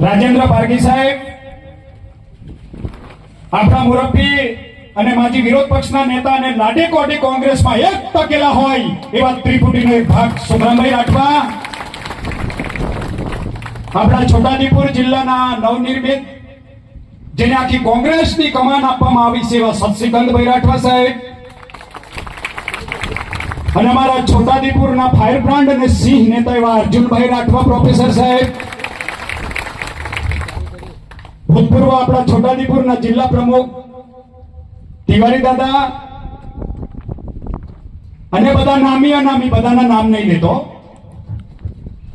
રાજેન્દ્ર પારગી સાહેબ, આપણા મુરબ્બી અને માજી વિરોધ પક્ષના નેતા અને લાડી કોટી કોંગ્રેસમાં એક તકેલા હોય એવા ત્રિપુટીનો એક ભાગ સુમરામભાઈ રાઠવા. આપણા છોટાદીપુર જિલ્લાના નવનિર્મિત, જેને આખી કોંગ્રેસની કમાન આપવામાં આવી છે એવા સત્સિકંદભાઈ રાઠવા સાહેબ. અને અમારા છોટાદીપુરના ફાયર બ્રાન્ડ અને સિંહ નેતા એવા અર્જુનભાઈ રાઠવા પ્રોફેસર સાહેબ. ભૂતપૂર્વ આપણા છોટાઉદેપુરના જિલ્લા પ્રમુખ તિવારી દાદા અને બધા નામી અનામી, બધાના નામ નહીં લેતો.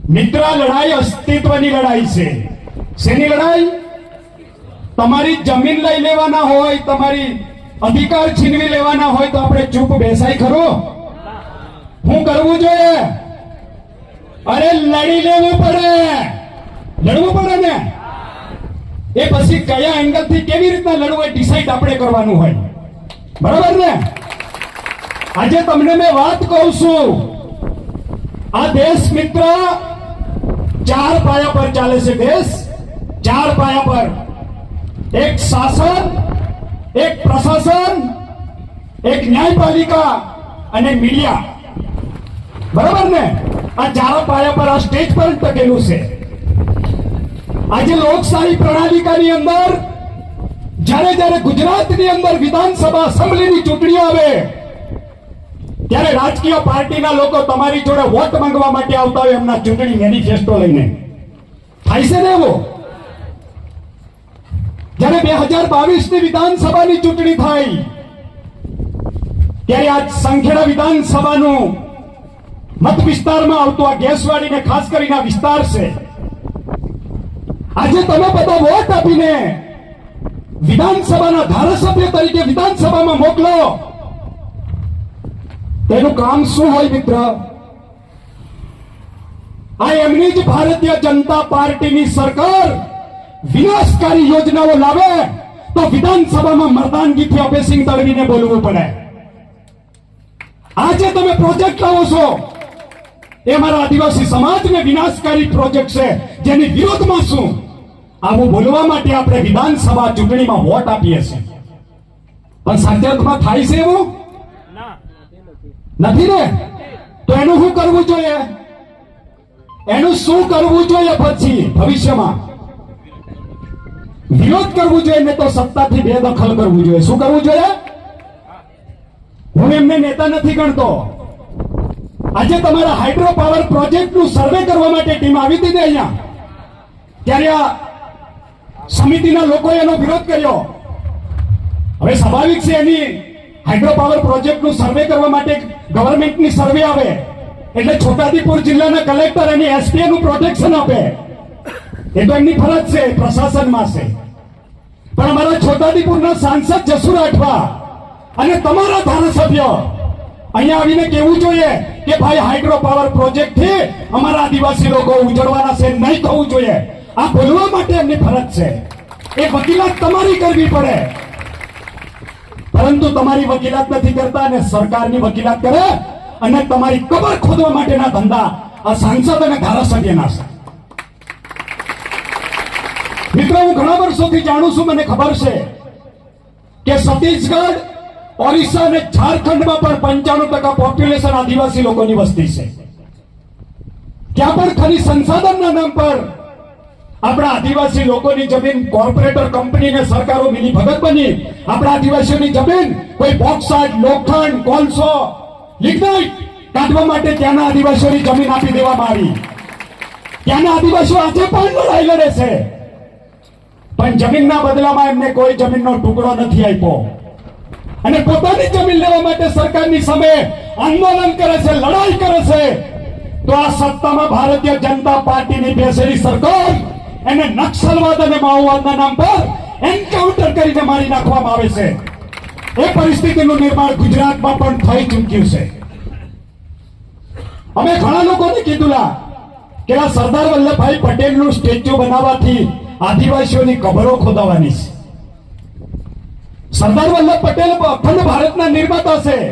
મિત્ર લડાઈ અસ્તિત્વની લડાઈ છે. શેની લડાઈ? તમારી જમીન લઈ લેવાના હોય, તમારી અધિકાર છીનવી લેવાના હોય તો આપણે ચૂપ બેસાય ખરો? હું કરવું જોઈએ? અરે લડી લેવું પડે. લડવું પડે ને? એ પછી કયા એંગલથી કેવી રીતના લડવું એ ડિસાઈડ આપણે કરવાનું હોય. બરાબર ને? આજે તમને મેં વાત કહું છું. આ દેશ મિત્ર ચાર પાયા પર ચાલે છે દેશ. ચાર પાયા પર. એક શાસન, એક પ્રશાસન, એક ન્યાયપાલિકા અને મીડિયા. બરાબર ને? આ ચાર પાયા પર આ સ્ટેજ પર જ ટકેલું છે. આજે લોકશાહી પ્રણાલિકાની અંદર, જ્યારે જ્યારે ગુજરાતની અંદર વિધાનસભા અસેમ્બલીની ચૂંટણીઓ આવે, ત્યારે રાજકીય પાર્ટીના લોકો તમારી જોડે વોટ માંગવા માટે આવતા હોય એમના ચૂંટણી મેનિફેસ્ટો લઈને. થાય છે ને એવો? જ્યારે બે હજાર બાવીસની વિધાનસભાની ચૂંટણી થાય, ત્યારે આ સંખેડા વિધાનસભાનું મત વિસ્તારમાં આવતું આ ગેસવાડીને ખાસ કરીને આ વિસ્તાર છે. આજે તમે બધા વોટ આપીને વિધાનસભાના ધારાસભ્ય તરીકે વિધાનસભામાં મોકલો. તેનું કામ શું હોય મિત્ર? આ એમની જ ભારતીય જનતા પાર્ટીની સરકાર વિનાશકારી યોજનાઓ લાવે તો વિધાનસભામાં મરદાનગીથી અભયસિંહ તળવીને બોલવું પડે. આજે તમે પ્રોજેક્ટ લાવો છો. એ મારા આદિવાસી સમાજને વિનાશકારી પ્રોજેક્ટ છે. જેની વિરોધમાં શું આવું બોલવા માટે આપણે વિધાનસભા ચૂંટણીમાં વોટ આપીએ છીએ. પણ સાચે થાય છે એવું? નથી ને? તો એનું શું કરવું જોઈએ? એનું શું કરવું જોઈએ પછી ભવિષ્યમાં? વિરોધ કરવું જોઈએ ને તો સત્તાથી બેદખલ કરવું જોઈએ. શું કરવું જોઈએ? હું એમને નેતા નથી ગણતો. આજે તમારા હાઇડ્રો પાવર પ્રોજેક્ટનું સર્વે કરવા માટે ટીમ આવી હતી અહીંયા? ત્યારે આ સમિતિના લોકોએ એનો વિરોધ કર્યો. હવે સ્વાભાવિક છે એની હાઇડ્રોપાવર પ્રોજેક્ટનું સર્વે કરવા માટે ગવર્મેન્ટની સર્વે આવે. એટલે છોટાદીપુર જિલ્લાના કલેક્ટર એની એસપીએ નું પ્રોટેક્શન આપે. એ તો એમની ફરજ છે, પ્રશાસનમાં છે. પણ અમારા છોટાદીપુરના સાંસદ જસુર આઠવા અને તમારા ધારાસભ્ય અહીંયા આવીને કેવું જોઈએ કે ભાઈ હાઇડ્રો પાવર પ્રોજેક્ટથી અમારા આદિવાસી લોકો ઉજળવાના છે, નહીં થવું જોઈએ. આ બોલવા માટે એમની ફરજ છે. એ વકીલાત તમારી કરવી પડે. પરંતુ તમારી વકીલાત નથી કરતા અને સરકારની વકીલાત કરે અને તમારી કબર ખોદવા માટેના ધંધા આ સાંસદ અને ધારાસભ્યના છે. મિત્રો, હું ઘણા વર્ષોથી જાણું છું, મને ખબર છે કે છત્તીસગઢ, ઓરિસ્સા અને ઝારખંડમાં પણ પંચાણું ટકા પોપ્યુલેશન આદિવાસી લોકોની વસ્તી છે. ત્યાં પણ ખરી સંસાધનના નામ પર આપણા આદિવાસી લોકોની જમીન કોર્પોરેટર કંપની ને સરકારો મિલી ભગત બની. આપણા આદિવાસીઓની જમીન કોઈ બોક્સાઇટ લોખંડ, કોલસો લિગ્નાઇટ કાઢવા માટે ત્યાંના આદિવાસીઓની જમીન આપી દેવામાં આવી. ત્યાંના આદિવાસીઓ આજે પણ લડાઈ લડે છે. પણ જમીનના બદલામાં એમને કોઈ જમીનનો ટુકડો નથી આપ્યો. અને પોતાની જમીન લેવા માટે સરકારની સામે આંદોલન કરે છે, લડાઈ કરે છે. તો આ સત્તામાં ભારતીય જનતા પાર્ટીની બેસેલી સરકાર એને નક્સલવાદ અને માઓવાદના નામ પર એન્કાઉન્ટર કરીને મારી નાખવામાં આવે છે. એ પરિસ્થિતિનું નિર્માણ ગુજરાતમાં પણ થઈ ચૂક્યું છે. અમે ઘણા લોકોને કીધુંલા કે આ સરદાર વલ્લભભાઈ પટેલનું સ્ટેચ્યુ બનાવવાથી આદિવાસીઓની કબરો ખોદાવાની છે. સરદાર વલ્લભ પટેલ અખંડ ભારતના નિર્માતા છે.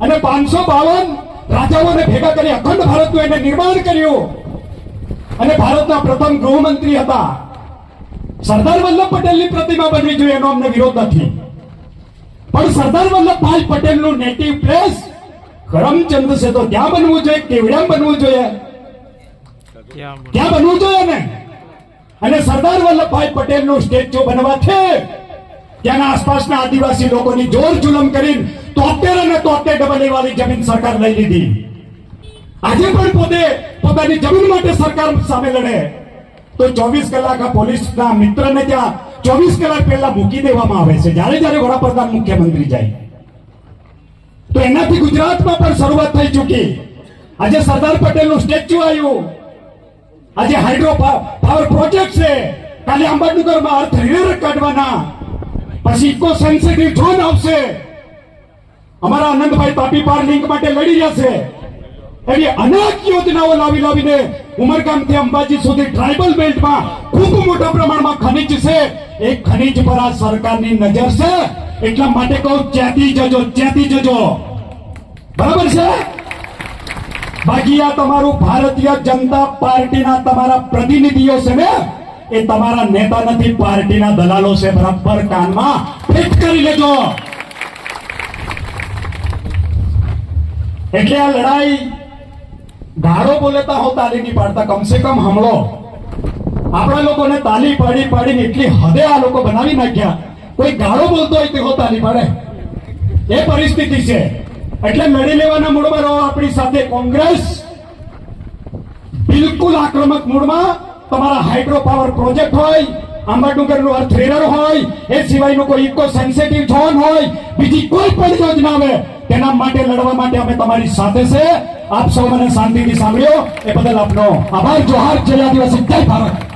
અને પાંચસો બાવન રાજાઓને ભેગા કરી અખંડ ભારતનું એને નિર્માણ કર્યું. અને ભારતના પ્રથમ ગૃહમંત્રી હતા. સરદાર વલ્લભ પટેલની પ્રતિમા બનવી જોઈએ એનો અમને વિરોધ નથી. પણ સરદાર વલ્લભભાઈ પટેલનું નેટિવ પ્લેસ કરમચંદ છે તો ત્યાં બનવું જોઈએ? કેવડિયા બનવું જોઈએ? ત્યાં બનવું જોઈએ ને અને સરદાર વલ્લભભાઈ પટેલનું સ્ટેચ્યુ છે. ત્યાંના આસપાસના આદિવાસી લોકોની જોર જુલમ કરી તોતેર અને તોતેર ડબલ વાળી જમીન સરકાર લઈ લીધી. આજે પણ પોતે પોતાની જમીન માટે સરકાર સામે લડે. તો ચોવીસ કલાક આ પોલીસના મિત્રને ત્યાં ચોવીસ કલાક પહેલા મૂકી દેવામાં આવે છે. જ્યારે જ્યારે વડાપ્રધાન મુખ્યમંત્રી જાય. તો એનાથી ગુજરાતમાં પણ શરૂઆત થઈ ચૂકી. આજે સરદાર પટેલનું સ્ટેચ્યુ આવ્યું. આજે હાઇડ્રો પાવર પ્રોજેક્ટ છે. કાલે અંબાડનગરમાં અર્થ રિવર કાઢવાના. પછી ઇકો સેન્સિટિવ ઝોન આવશે. અમારા આનંદભાઈ તાપી પાર લિંક માટે લડી છે. એવી અનેક યોજનાઓ લાવી લાવીને ઉમરગામથી અંબાજી સુધી ટ્રાઇબલ બેલ્ટમાં ખૂબ મોટા પ્રમાણમાં ખનિજ છે. એ ખનિજ પર આ સરકારની નજર છે. એટલા માટે કહું ચેતી જજો ચેતી જજો. બરાબર છે? બાકી આ તમારું ભારતીય જનતા પાર્ટીના તમારા પ્રતિનિધિઓ છે ને, એ તમારા નેતા નથી, પાર્ટીના દલાલો છે. બરાબર કાનમાં ફિટ કરી લેજો. એટલે આ લડાઈ ગાળો બોલેતા હો તાલી નહીં પાડતા, કમસે કમ હમળો આપણા લોકોને તાલી પાડી પાડીને એટલી હદે આ લોકો બનાવી નાખ્યા. કોઈ ગાળો બોલતો હોય તે હો તાલી પાડે. એ પરિસ્થિતિ છે. એટલે લડી લેવાના મૂળમાં રહો આપણી સાથે કોંગ્રેસ. બિલકુલ આક્રમક મૂળમાં તમારા હાઇડ્રો પાવર પ્રોજેક્ટ હોય, આંબાડુંગરનું અર્થ રેલર હોય, એ સિવાયનું કોઈ ઇકો સેન્સિટિવ ઝોન હોય, બીજી કોઈ પણ યોજના આવે, તેના માટે લડવા માટે અમે તમારી સાથે છે. આપ સૌ મને શાંતિથી સાંભળ્યો. એ બદલ આપનો આભાર. જોહાર જય આદિવાસી જય ભારત.